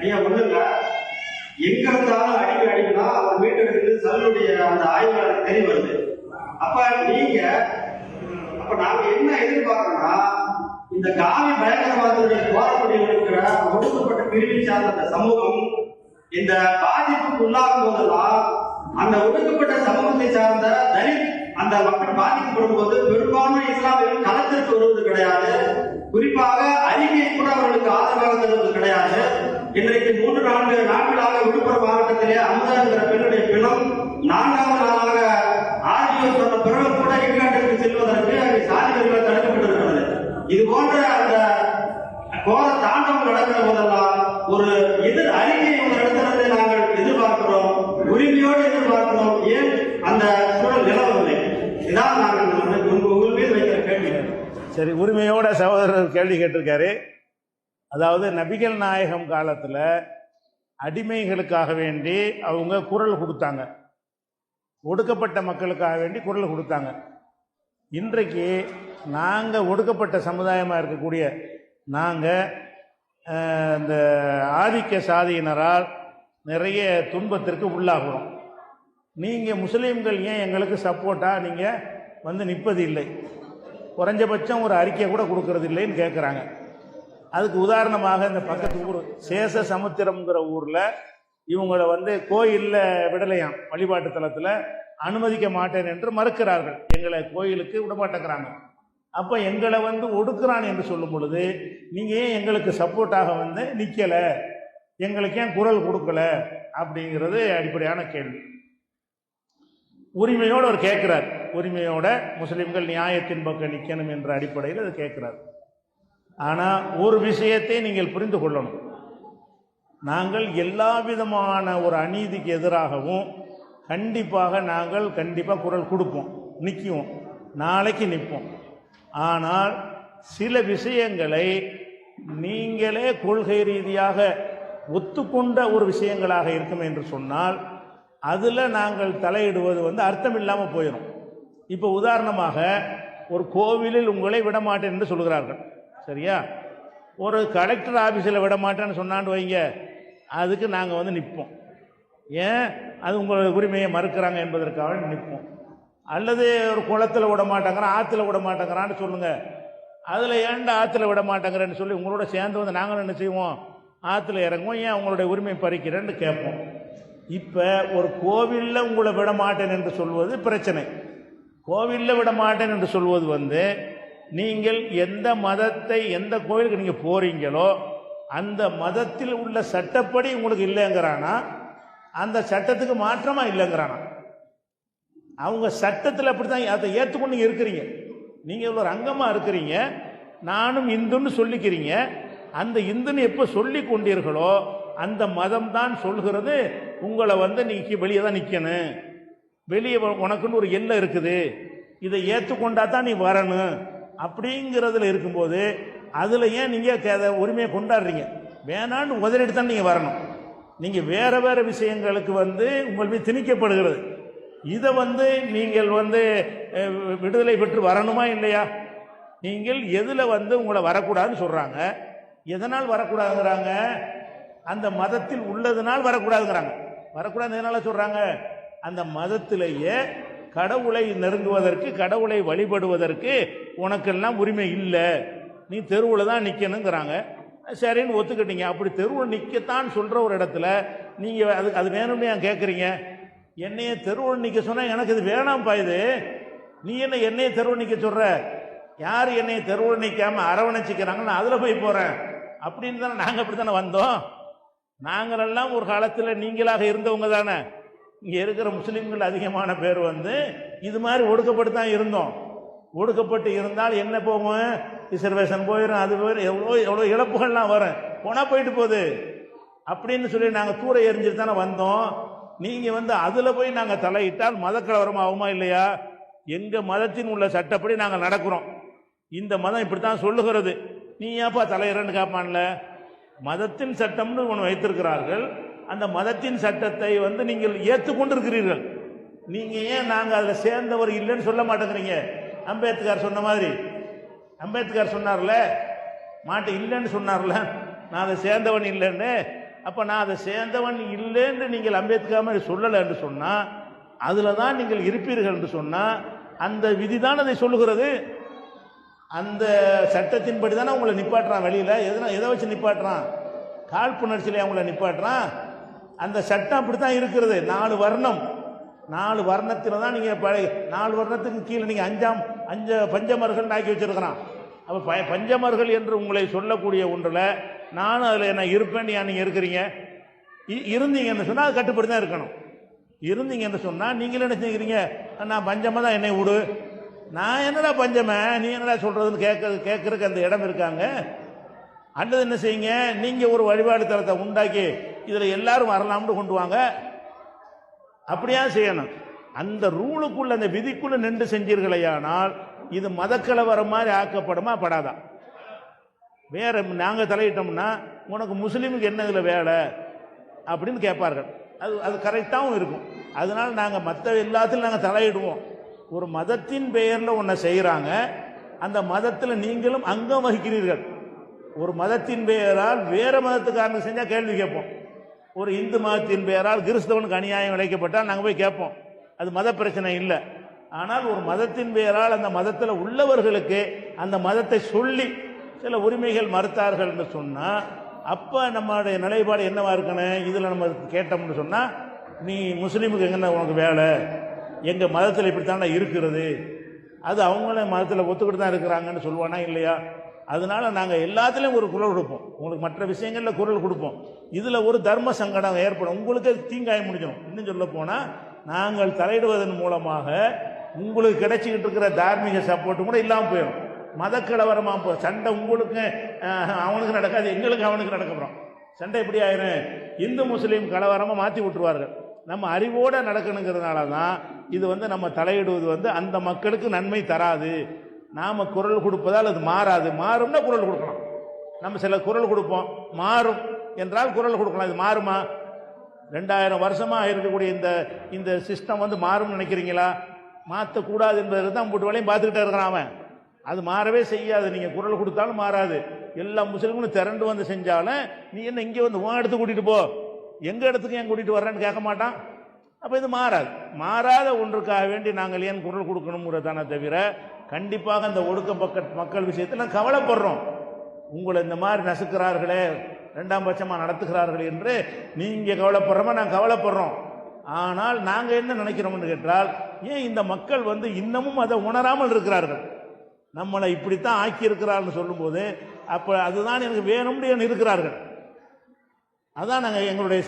ஐயா ஒண்ணுங்க எங்க இருந்தாலும் அடிக்க அடிமைனா அவர் மீட்டெடுத்து சல்லுடைய அந்த ஆய்வாளர் தெரிய வருது. அப்ப நீங்க அப்ப நாங்க என்ன எதிர்பார்க்கணும்னா இந்த காவி பயங்கரவாதத்துடைய போராட்டத்தில் இருக்கிற ஒடுக்கப்பட்ட பிரிவை சார்ந்த அந்த சமூகம் இந்த பாதிப்புக்கு உள்ளாகும் போதெல்லாம் அந்த ஒடுக்கப்பட்ட சமூகத்தை சார்ந்த தலித் அந்த மக்கள் பாதிக்கப்படும் போது பெரும்பான்மை இஸ்லாமியர்கள் களத்திற்கு வருவது கிடையாது. குறிப்பாக அறிக்கை கூட அவர்களுக்கு ஆதரவாக தருவது கிடையாது. இன்றைக்கு மூன்று நான்கு நாட்களாக விழுப்புரம் மாவட்டத்திலே அமுதா என்கிற பெண்ணுடைய பிணம் நான்காவது நாளாக ஆர்டிஓ சொன்ன பிறகு கூட இங்கிலாந்துக்கு செல்வதற்கு அங்கே சாதிகள் தடுக்கப்பட்டிருக்கிறது. இது போன்ற அந்த கோர தாண்டவம் நடக்கிற போதெல்லாம் ஒரு எதிர் அறிக்கையை உங்களிடத்திலிருந்து நாங்கள் எதிர்பார்க்கிறோம். உரிமையோடு எதிர்பார்க்கிறோம். ஏன் அந்த சூழல் நிலவவில்லை? இதான் நாங்கள் உங்கள் மீது வைக்கிற கேள்வி. சரி உரிமையோட சகோதரர் கேள்வி கேட்டிருக்காரு. அதாவது நபிகள் நாயகம் காலத்தில் அடிமைகளுக்காக வேண்டி அவங்க குரல் கொடுத்தாங்க. ஒடுக்கப்பட்ட மக்களுக்காக வேண்டி குரல் கொடுத்தாங்க. இன்றைக்கு நாங்கள் ஒடுக்கப்பட்ட சமுதாயமாக இருக்கக்கூடிய நாங்கள் இந்த ஆதிக்க சாதியினரால் நிறைய துன்பத்திற்கு உள்ளாகிறோம். நீங்கள் முஸ்லீம்கள் ஏன் எங்களுக்கு சப்போர்ட்டாக நீங்கள் வந்து நிற்பது இல்லை குறைஞ்சபட்சம் ஒரு அறிக்கை கூட கொடுக்கறது இல்லைன்னு கேட்குறாங்க அதுக்கு உதாரணமாக இந்த பக்கத்து ஊர் சேச சமுத்திரம்ங்கிற ஊரில் இவங்களை வந்து கோயிலில் விடலையாம் வழிபாட்டு தலத்தில் அனுமதிக்க மாட்டேன் என்று மறுக்கிறார்கள். எங்களை கோயிலுக்கு விடமாட்டேங்கிறாங்க. அப்போ எங்களை வந்து ஒடுக்குறான் என்று சொல்லும் பொழுது நீங்கள் ஏன் எங்களுக்கு சப்போர்ட்டாக வந்து நிற்கலை எங்களுக்கு ஏன் குரல் கொடுக்கல? அப்படிங்கிறது அடிப்படையான கேள்வி. உரிமையோடு அவர் கேட்குறார். உரிமையோட முஸ்லீம்கள் நியாயத்தின் பக்கம் நிற்கணும் என்ற அடிப்படையில் அது கேட்குறாரு. ஆனால் ஒரு விஷயத்தை நீங்கள் புரிந்து கொள்ளணும். நாங்கள் எல்லா விதமான ஒரு அநீதிக்கு எதிராகவும் கண்டிப்பாக நாங்கள் கண்டிப்பாக குரல் கொடுப்போம் நிற்குவோம் நாளைக்கு நிற்போம். ஆனால் சில விஷயங்களை நீங்களே கொள்கை ரீதியாக ஒத்துக்கொண்ட ஒரு விஷயங்களாக இருக்கும் என்று சொன்னால் அதில் நாங்கள் தலையிடுவது வந்து அர்த்தம் இல்லாமல் போயிடும் இப்போ உதாரணமாக ஒரு கோவிலில் உங்களை விடமாட்டேன் என்று சொல்கிறார்கள். சரியா? ஒரு கலெக்டர் ஆஃபீஸில் விட மாட்டேன்னு சொன்னான்னு வைங்க. அதுக்கு நாங்கள் வந்து நிற்போம் ஏன்? அது உங்களோட உரிமையை மறுக்கிறாங்க என்பதற்காக நிற்போம் அல்லது ஒரு குளத்தில் விட மாட்டேங்கிறான் ஆற்றுல விட மாட்டேங்கிறான்னு சொல்லுங்கள் அதில் ஏன்டா ஆற்றுல விட மாட்டேங்கிறேன்னு சொல்லி உங்களோட சேர்ந்து வந்து நாங்களும் என்ன செய்வோம்? ஆற்றுல இறங்குவோம். ஏன் உங்களுடைய உரிமை பறிக்கிறேன்னு கேட்போம். இப்போ ஒரு கோவிலில் உங்களை விட மாட்டேன் என்று சொல்வது பிரச்சனை. கோவிலில் விட மாட்டேன் என்று சொல்வது வந்து நீங்கள் எந்த மதத்தை எந்த கோவிலுக்கு நீங்கள் போகிறீங்களோ அந்த மதத்தில் உள்ள சட்டப்படி உங்களுக்கு இல்லைங்கிறானா? அந்த சட்டத்துக்கு மாற்றமாக இல்லைங்கிறானா? அவங்க சட்டத்தில் அப்படி தான் அதை ஏற்றுக்கொண்டு நீங்கள் இருக்கிறீங்க நீங்கள் ஒரு அங்கமாக இருக்கிறீங்க. நானும் இந்துன்னு சொல்லிக்கிறீங்க. அந்த இந்துன்னு எப்போ சொல்லி கொண்டீர்களோ அந்த மதம் தான் சொல்கிறது உங்களை வந்து நீக்கி வெளியே தான் நிற்கணும் வெளியே உனக்குன்னு ஒரு எல்லை இருக்குது. இதை ஏற்றுக்கொண்டா தான் நீ வரணும். அப்படிங்கிறதுல இருக்கும்போது அதில் ஏன் நீங்கள் உரிமையை கொண்டாடுறீங்க? வேணான்னு உதறிட்டு தான் நீங்கள் வரணும். நீங்கள் வேறு வேறு விஷயங்களுக்கு வந்து உங்கள் மீது திணிக்கப்படுகிறது. இதை வந்து நீங்கள் வந்து விடுதலை பெற்று வரணுமா இல்லையா? நீங்கள் எதில் வந்து உங்களை வரக்கூடாதுன்னு சொல்கிறாங்க எதனால் வரக்கூடாதுங்கிறாங்க? அந்த மதத்தில் உள்ளதுனால் வரக்கூடாதுங்கிறாங்க. வரக்கூடாது எதனால் சொல்கிறாங்க அந்த மதத்திலேயே கடவுளை நெருங்குவதற்கு கடவுளை வழிபடுவதற்கு உனக்கெல்லாம் உரிமை இல்லை. நீ தெருவில் தான் நிற்கணுங்கிறாங்க சரின்னு ஒத்துக்கிட்டீங்க. அப்படி தெருவில் நிற்கத்தான் சொல்கிற ஒரு இடத்துல நீங்கள் அது அது வேணும்னு ஏன் கேட்குறீங்க என்னையே தெருவில் நிற்க சொன்னால் எனக்கு இது வேணாம்ப்பா இது. நீ என்ன என்னையே தெருவில் நிற்க சொல்கிற யார் என்னையை தெருவில் நிற்காம அரவணைச்சிக்கிறாங்க நான் அதில் போய் போகிறேன் அப்படின்னு தானே நாங்கள் அப்படி தானே வந்தோம்? நாங்களெல்லாம் ஒரு காலத்தில் நீங்களாக இருந்தவங்க தானே. இங்கே இருக்கிற முஸ்லீம்கள் அதிகமான பேர் வந்து இது மாதிரி ஒடுக்கப்பட்டு தான் இருந்தோம். ஒடுக்கப்பட்டு இருந்தால் என்ன போகும்? ரிசர்வேஷன் போயிடும் அது போயிடும் எவ்வளோ எவ்வளோ இழப்புகள்லாம் வரும். போனால் போயிட்டு போகுது. அப்படின்னு சொல்லி நாங்கள் தூர எரிஞ்சுட்டு தானே வந்தோம். நீங்கள் வந்து அதில் போய் நாங்கள் தலையிட்டால் மதக்கலவரம் ஆகுமா இல்லையா? எங்கள் மதத்தின் உள்ள சட்டப்படி நாங்கள் நடக்கிறோம். இந்த மதம் இப்படி தான் சொல்லுகிறது. நீ ஏன்ப்பா தலையிறன்னு கேட்பான்ல? மதத்தின் சட்டம்னு ஒன்று வைத்திருக்கிறார்கள். அந்த மதத்தின் சட்டத்தை வந்து நீங்கள் ஏற்றுக்கொண்டிருக்கிறீர்கள். நீங்கள் ஏன் நாங்கள் அதில் சேர்ந்தவர் இல்லைன்னு சொல்ல மாட்டேங்கிறீங்க? அம்பேத்கர் சொன்ன மாதிரி. அம்பேத்கர் சொன்னார்ல மாட்டு இல்லைன்னு சொன்னார்ல நான் அதை சேர்ந்தவன் இல்லைன்னு. அப்போ நான் அதை சேர்ந்தவன் இல்லைன்னு நீங்கள் அம்பேத்கர் மாதிரி சொல்லலை என்று சொன்னால் அதில் தான் நீங்கள் இருப்பீர்கள் என்று சொன்னால் அந்த விதி தான் அதை சொல்லுகிறது. அந்த சட்டத்தின்படி தானே உங்களை நிப்பாட்டுறான் வெளியில். எதனா எதை வச்சு நிப்பாட்டுறான்? காழ்ப்புணர்ச்சியில் அவங்கள நிப்பாட்டுறான். அந்த சட்டம் அப்படி தான் இருக்கிறது. நாலு வர்ணம். நாலு வர்ணத்தில் தான் நீங்கள் பழைய நாலு வர்ணத்துக்கு கீழே நீங்கள் அஞ்சாம் அஞ்ச பஞ்சமர்கள் ஆக்கி வச்சிருக்கிறான். அப்போ ப பஞ்சமர்கள் என்று உங்களை சொல்லக்கூடிய ஒன்றில் நானும் அதில் என்ன இருப்பேன்னு ஏன் நீங்கள் இருக்கிறீங்க? இ- இருந்தீங்கன்னு சொன்னால் அது கட்டுப்படி தான் இருக்கணும். இருந்தீங்கன்னு சொன்னால் நீங்களும் என்ன செய்கிறீங்க? நான் பஞ்சமாக தான் என்னை விடு. நான் என்னடா பஞ்சம? நீ என்னடா சொல்கிறதுன்னு கேட்க கேட்குறக்கு அந்த இடம் இருக்காங்க. அல்லது என்ன செய்யுங்க? நீங்கள் ஒரு வழிபாடு தலத்தை உண்டாக்கி இதில் எல்லாரும் வரலாம்னு கொண்டு வாங்க. அப்படியா செய்யணும். அந்த ரூலுக்குள்ள அந்த விதிக்குள்ள நின்று செஞ்சீர்களேயானால் இது மதக்கலவரம் மாதிரி ஆக்கப்படுமா? படாதா. வேற நாங்கள் தலையிட்டோம்னா உனக்கு முஸ்லீமுக்கு என்ன இதில் வேலை? அப்படின்னு கேட்பார்கள். அது அது கரெக்டாகவும் இருக்கும். அதனால் நாங்கள் மற்ற எல்லாத்திலும் நாங்கள் தலையிடுவோம். ஒரு மதத்தின் பெயரில் ஒன்றை செய்கிறாங்க அந்த மதத்தில் நீங்களும் அங்கம் வகிக்கிறீர்கள். ஒரு மதத்தின் பெயரால் வேறு மதத்துக்காரங்க செஞ்சால் கேள்வி கேட்போம். ஒரு இந்து மதத்தின் பெயரால் கிறிஸ்தவனுக்கு அநியாயம் இழைக்கப்பட்டால் நாங்கள் போய் கேட்போம். அது மத பிரச்சனை இல்லை. ஆனால் ஒரு மதத்தின் பெயரால் அந்த மதத்தில் உள்ளவர்களுக்கு அந்த மதத்தை சொல்லி சில உரிமைகள் மறுத்தார்கள்னு சொன்னால் அப்போ நம்மளுடைய நிலைப்பாடு என்னவா இருக்கணும்? இதில் நம்ம கேட்டோம்னு சொன்னால் நீ முஸ்லீமுக்கு எங்கன்னா உனக்கு வேலை? எங்கள் மதத்தில் இப்படித்தானே இருக்கிறது? அது அவங்களும் மதத்தில் ஒத்துக்கிட்டு தான் இருக்கிறாங்கன்னு சொல்லுவானா இல்லையா? அதனால நாங்கள் எல்லாத்துலேயும் ஒரு குரல் கொடுப்போம். உங்களுக்கு மற்ற விஷயங்களில் குரல் கொடுப்போம். இதில் ஒரு தர்ம சங்கடம் ஏற்படும். உங்களுக்கு தீங்காயம் தீங்காய முடிஞ்சிடும். இன்னும் சொல்ல போனால் நாங்கள் தலையிடுவதன் மூலமாக உங்களுக்கு கிடைச்சிக்கிட்டு இருக்கிற தார்மீக சப்போர்ட்டும் கூட இல்லாமல் போயிடும். மதக்கலவரமாக போ சண்டை உங்களுக்கு அவனுக்கு நடக்காது. எங்களுக்கு அவனுக்கு நடக்கப்புறம் சண்டை எப்படி ஆயிரும்? இந்து முஸ்லீம் கலவரமாக மாற்றி விட்டுருவார்கள். நம்ம அறிவோடு நடக்கணுங்கிறதுனால தான் இது வந்து நம்ம தலையிடுவது வந்து அந்த மக்களுக்கு நன்மை தராது. நாம் குரல் கொடுப்பதால் அது மாறாது. மாறும்னா குரல் கொடுக்கலாம். நம்ம சில குரல் கொடுப்போம். மாறும் என்றால் குரல் கொடுக்கலாம். இது மாறுமா? ரெண்டாயிரம் வருஷமாக இருக்கக்கூடிய இந்த இந்த சிஸ்டம் வந்து மாறும்னு நினைக்கிறீங்களா? மாற்றக்கூடாது என்பதற்கு தான் போட்டு வேலையும் பார்த்துக்கிட்டே இருக்கிறான் அவன். அது மாறவே செய்யாது. நீங்கள் குரல் கொடுத்தாலும் மாறாது. எல்லா முஸ்லீம்களும் திரண்டு வந்து செஞ்சாலும் நீ என்ன இங்கே வந்து உன் இடத்துக்கு கூட்டிகிட்டு போ. எங்கள் இடத்துக்கு ஏன் கூட்டிகிட்டு வர்றேன்னு கேட்க மாட்டான். அப்போ இது மாறாது. மாறாத ஒன்றுக்காக வேண்டி நாங்கள் ஏன் குரல் கொடுக்கணுங்கிறதானே தவிர கண்டிப்பாக அந்த ஒடுக்க பக்க மக்கள் விஷயத்தில் நான் கவலைப்படுறோம். உங்களை இந்த மாதிரி நசுக்கிறார்களே ரெண்டாம் பட்சமாக நடத்துகிறார்கள் என்று நீங்கள் கவலைப்படுறோமா நாங்கள் கவலைப்படுறோம். ஆனால் நாங்கள் என்ன நினைக்கிறோம்னு கேட்டால் ஏன் இந்த மக்கள் வந்து இன்னமும் அதை உணராமல் இருக்கிறார்கள்? நம்மளை இப்படித்தான் ஆக்கியிருக்கிறார்னு சொல்லும்போது அப்போ அதுதான் எனக்கு வேணும்னு இருக்கிறார்கள். அதான் நாங்கள் எங்களுடைய